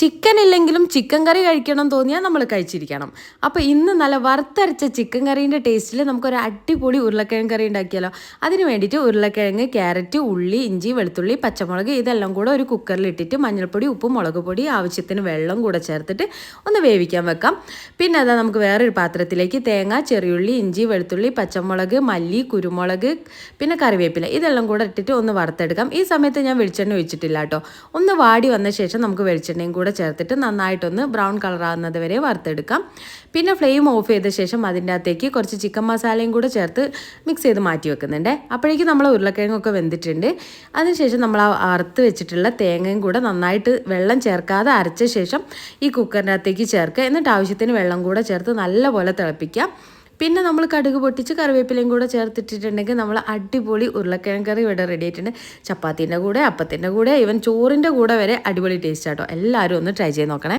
Chicken ഇല്ലെങ്കിലും chicken കറി കഴിക്കണം തോന്നിയാൽ നമ്മൾ കഴിച്ചിരിക്കണം. അപ്പോൾ ഇന്ന് നല്ല വറുത്തരച്ച ചിക്കൻ കറീന്റെ ടേസ്റ്റിൽ നമുക്കൊരു അടിപൊളി ഉരുളക്കിഴങ്ങ് കറി ഉണ്ടാക്കിയാലോ? അതിന് വേണ്ടിയിട്ട് ഉരുളക്കിഴങ്ങ് ക്യാരറ്റ് ഉള്ളി ഇഞ്ചി വെളുത്തുള്ളി പച്ചമുളക് ഇതെല്ലാം കൂടെ ഒരു കുക്കറിൽ ഇട്ടിട്ട് മഞ്ഞൾപ്പൊടി ഉപ്പും മുളക് പൊടി ആവശ്യത്തിന് വെള്ളം കൂടെ ചേർത്തിട്ട് ഒന്ന് വേവിക്കാൻ വെക്കാം. പിന്നെ അതാ നമുക്ക് വേറൊരു പാത്രത്തിലേക്ക് തേങ്ങ ചെറിയുള്ളി ഇഞ്ചി വെളുത്തുള്ളി പച്ചമുളക് മല്ലി കുരുമുളക് പിന്നെ കറിവേപ്പില ഇതെല്ലാം കൂടെ ഇട്ടിട്ട് ഒന്ന് വറുത്തെടുക്കാം. ഈ സമയത്ത് ഞാൻ വെളിച്ചെണ്ണ ഒഴിച്ചിട്ടില്ല കേട്ടോ. ഒന്ന് വാടി വന്ന ശേഷം നമുക്ക് വെളിച്ചെണ്ണയും കൂടെ ചേർത്തിട്ട് നന്നായിട്ടൊന്ന് ബ്രൗൺ കളർ ആകുന്നത് വരെ വറുത്തെടുക്കാം. പിന്നെ ഫ്ലെയിം ഓഫ് ചെയ്ത ശേഷം അതിന്റെ അകത്തേക്ക് കുറച്ച് ചിക്കൻ മസാലയും കൂടെ ചേർത്ത് മിക്സ് ചെയ്ത് മാറ്റി വെക്കുന്നുണ്ട്. അപ്പോഴേക്കും നമ്മൾ ഉരുളക്കിഴങ്ങൊക്കെ വെന്തിട്ടുണ്ട്. അതിനുശേഷം നമ്മൾ ആ അറുത്ത് വെച്ചിട്ടുള്ള തേങ്ങയും കൂടെ നന്നായിട്ട് വെള്ളം ചേർക്കാതെ അരച്ച ശേഷം ഈ കുക്കറിന്റെ അകത്തേക്ക് ചേർക്കുക. എന്നിട്ട് ആവശ്യത്തിന് വെള്ളം കൂടെ ചേർത്ത് നല്ലപോലെ തിളപ്പിക്കാം. പിന്നെ നമ്മൾ കടുക് പൊട്ടിച്ച് കറിവേപ്പിലയും കൂടെ ചേർത്തിട്ടിട്ടുണ്ടെങ്കിൽ നമ്മൾ അടിപൊളി ഉരുളക്കിഴങ്ങ് കറി ഇവിടെ റെഡി ആയിട്ടുണ്ട്. ചപ്പാത്തിന്റെ കൂടെ അപ്പത്തിന്റെ കൂടെ ഈവൻ ചോറിന്റെ കൂടെ വരെ അടിപൊളി ടേസ്റ്റ് ആട്ടോ. എല്ലാവരും ഒന്ന് ട്രൈ ചെയ്ത് നോക്കണേ.